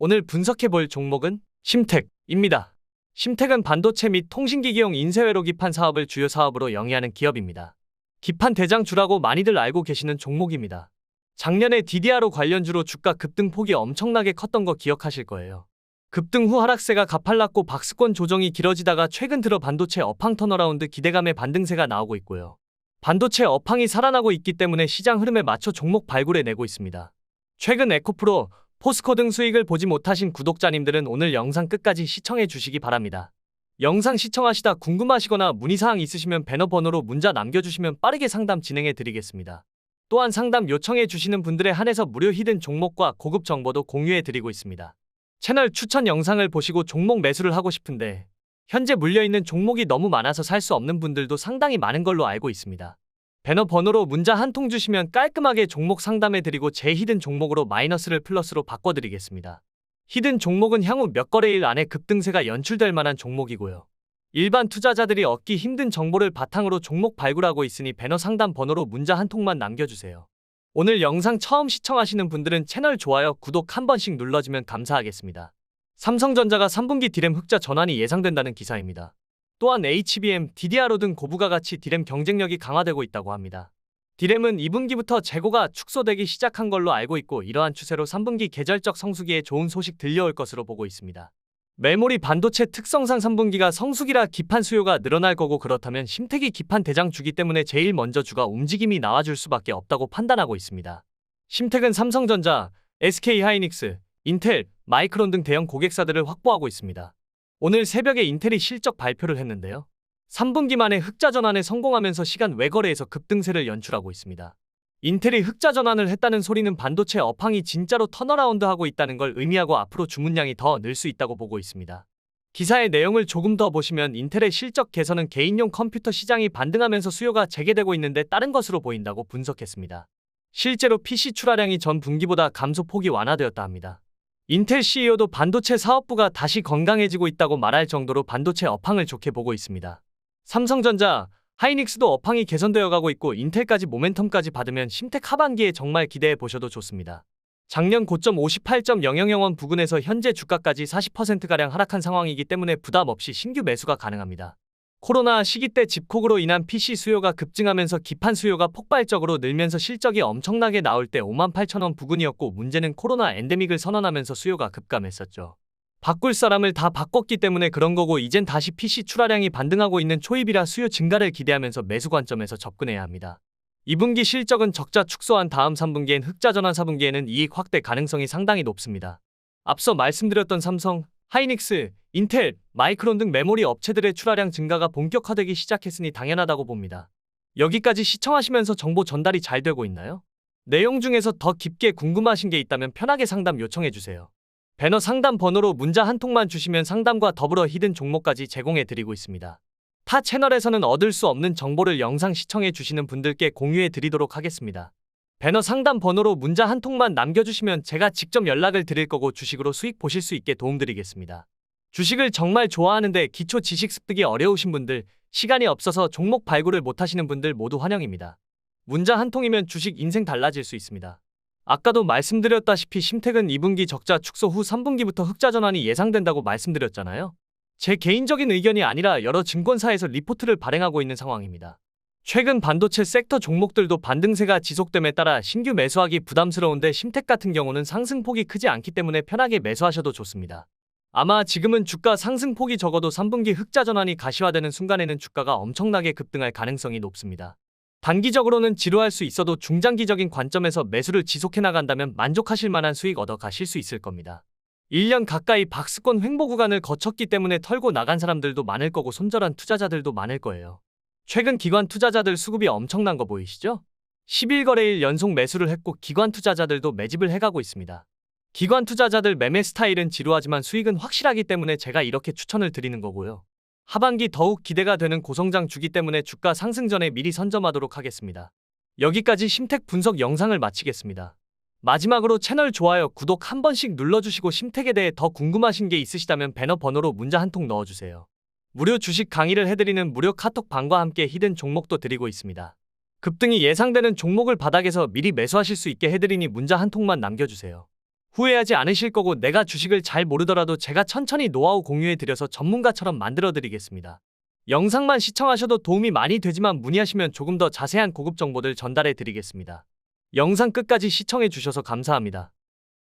오늘 분석해볼 종목은 심택입니다. 심택은 반도체 및 통신기기용 인쇄회로 기판 사업을 주요 사업으로 영위하는 기업입니다. 기판 대장주라고 많이들 알고 계시는 종목입니다. 작년에 DDR로 관련주로 주가 급등 폭이 엄청나게 컸던 거 기억하실 거예요. 급등 후 하락세가 가팔랐고 박스권 조정이 길어지다가 최근 들어 반도체 업황 턴어라운드 기대감의 반등세가 나오고 있고요. 반도체 업황이 살아나고 있기 때문에 시장 흐름에 맞춰 종목 발굴해 내고 있습니다. 최근 에코프로, 포스코 등 수익을 보지 못하신 구독자님들은 오늘 영상 끝까지 시청해 주시기 바랍니다. 영상 시청하시다 궁금하시거나 문의사항 있으시면 배너 번호로 문자 남겨주시면 빠르게 상담 진행해 드리겠습니다. 또한 상담 요청해 주시는 분들에 한해서 무료 히든 종목과 고급 정보도 공유해 드리고 있습니다. 채널 추천 영상을 보시고 종목 매수를 하고 싶은데 현재 물려있는 종목이 너무 많아서 살 수 없는 분들도 상당히 많은 걸로 알고 있습니다. 배너 번호로 문자 한 통 주시면 깔끔하게 종목 상담해 드리고 제 히든 종목으로 마이너스를 플러스로 바꿔드리겠습니다. 히든 종목은 향후 몇 거래일 안에 급등세가 연출될 만한 종목이고요. 일반 투자자들이 얻기 힘든 정보를 바탕으로 종목 발굴하고 있으니 배너 상담 번호로 문자 한 통만 남겨주세요. 오늘 영상 처음 시청하시는 분들은 채널 좋아요, 구독 한 번씩 눌러주면 감사하겠습니다. 삼성전자가 3분기 디램 흑자 전환이 예상된다는 기사입니다. 또한 HBM, DDR5 등 고부가 가치 디램 경쟁력이 강화되고 있다고 합니다. 디램은 2분기부터 재고가 축소되기 시작한 걸로 알고 있고 이러한 추세로 3분기 계절적 성수기에 좋은 소식 들려올 것으로 보고 있습니다. 메모리 반도체 특성상 3분기가 성수기라 기판 수요가 늘어날 거고 그렇다면 심택이 기판 대장 주기 때문에 제일 먼저 주가 움직임이 나와줄 수밖에 없다고 판단하고 있습니다. 심택은 삼성전자, SK하이닉스, 인텔, 마이크론 등 대형 고객사들을 확보하고 있습니다. 오늘 새벽에 인텔이 실적 발표를 했는데요. 3분기 만에 흑자 전환에 성공하면서 시간 외거래에서 급등세를 연출하고 있습니다. 인텔이 흑자 전환을 했다는 소리는 반도체 업황이 진짜로 턴어라운드하고 있다는 걸 의미하고 앞으로 주문량이 더 늘 수 있다고 보고 있습니다. 기사의 내용을 조금 더 보시면 인텔의 실적 개선은 개인용 컴퓨터 시장이 반등하면서 수요가 재개되고 있는데 따른 것으로 보인다고 분석했습니다. 실제로 PC 출하량이 전 분기보다 감소 폭이 완화되었다 합니다. 인텔 CEO도 반도체 사업부가 다시 건강해지고 있다고 말할 정도로 반도체 업황을 좋게 보고 있습니다. 삼성전자, 하이닉스도 업황이 개선되어 가고 있고 인텔까지 모멘텀까지 받으면 심택 하반기에 정말 기대해 보셔도 좋습니다. 작년 고점 58.000원 부근에서 현재 주가까지 40%가량 하락한 상황이기 때문에 부담 없이 신규 매수가 가능합니다. 코로나 시기 때 집콕으로 인한 PC 수요가 급증하면서 기판 수요가 폭발적으로 늘면서 실적이 엄청나게 나올 때 58,000원 부근이었고 문제는 코로나 엔데믹을 선언하면서 수요가 급감했었죠. 바꿀 사람을 다 바꿨기 때문에 그런 거고 이젠 다시 PC 출하량이 반등하고 있는 초입이라 수요 증가를 기대하면서 매수 관점에서 접근해야 합니다. 2분기 실적은 적자 축소한 다음 3분기엔 흑자 전환 4분기에는 이익 확대 가능성이 상당히 높습니다. 앞서 말씀드렸던 삼성, 하이닉스, 인텔, 마이크론 등 메모리 업체들의 출하량 증가가 본격화되기 시작했으니 당연하다고 봅니다. 여기까지 시청하시면서 정보 전달이 잘 되고 있나요? 내용 중에서 더 깊게 궁금하신 게 있다면 편하게 상담 요청해 주세요. 배너 상담 번호로 문자 한 통만 주시면 상담과 더불어 히든 종목까지 제공해 드리고 있습니다. 타 채널에서는 얻을 수 없는 정보를 영상 시청해 주시는 분들께 공유해 드리도록 하겠습니다. 배너 상담 번호로 문자 한 통만 남겨주시면 제가 직접 연락을 드릴 거고 주식으로 수익 보실 수 있게 도움드리겠습니다. 주식을 정말 좋아하는데 기초 지식 습득이 어려우신 분들, 시간이 없어서 종목 발굴을 못하시는 분들 모두 환영입니다. 문자 한 통이면 주식 인생 달라질 수 있습니다. 아까도 말씀드렸다시피 심택은 2분기 적자 축소 후 3분기부터 흑자 전환이 예상된다고 말씀드렸잖아요. 제 개인적인 의견이 아니라 여러 증권사에서 리포트를 발행하고 있는 상황입니다. 최근 반도체 섹터 종목들도 반등세가 지속됨에 따라 신규 매수하기 부담스러운데 심택 같은 경우는 상승폭이 크지 않기 때문에 편하게 매수하셔도 좋습니다. 아마 지금은 주가 상승폭이 적어도 3분기 흑자 전환이 가시화되는 순간에는 주가가 엄청나게 급등할 가능성이 높습니다. 단기적으로는 지루할 수 있어도 중장기적인 관점에서 매수를 지속해 나간다면 만족하실 만한 수익 얻어 가실 수 있을 겁니다. 1년 가까이 박스권 횡보 구간을 거쳤기 때문에 털고 나간 사람들도 많을 거고 손절한 투자자들도 많을 거예요. 최근 기관 투자자들 수급이 엄청난 거 보이시죠? 11거래일 연속 매수를 했고 기관 투자자들도 매집을 해가고 있습니다. 기관 투자자들 매매 스타일은 지루하지만 수익은 확실하기 때문에 제가 이렇게 추천을 드리는 거고요. 하반기 더욱 기대가 되는 고성장 주기 때문에 주가 상승 전에 미리 선점하도록 하겠습니다. 여기까지 심택 분석 영상을 마치겠습니다. 마지막으로 채널 좋아요, 구독 한 번씩 눌러주시고 심택에 대해 더 궁금하신 게 있으시다면 배너 번호로 문자 한 통 넣어주세요. 무료 주식 강의를 해드리는 무료 카톡 방과 함께 히든 종목도 드리고 있습니다. 급등이 예상되는 종목을 바닥에서 미리 매수하실 수 있게 해드리니 문자 한 통만 남겨주세요. 후회하지 않으실 거고 내가 주식을 잘 모르더라도 제가 천천히 노하우 공유해 드려서 전문가처럼 만들어 드리겠습니다. 영상만 시청하셔도 도움이 많이 되지만 문의하시면 조금 더 자세한 고급 정보들 전달해 드리겠습니다. 영상 끝까지 시청해 주셔서 감사합니다.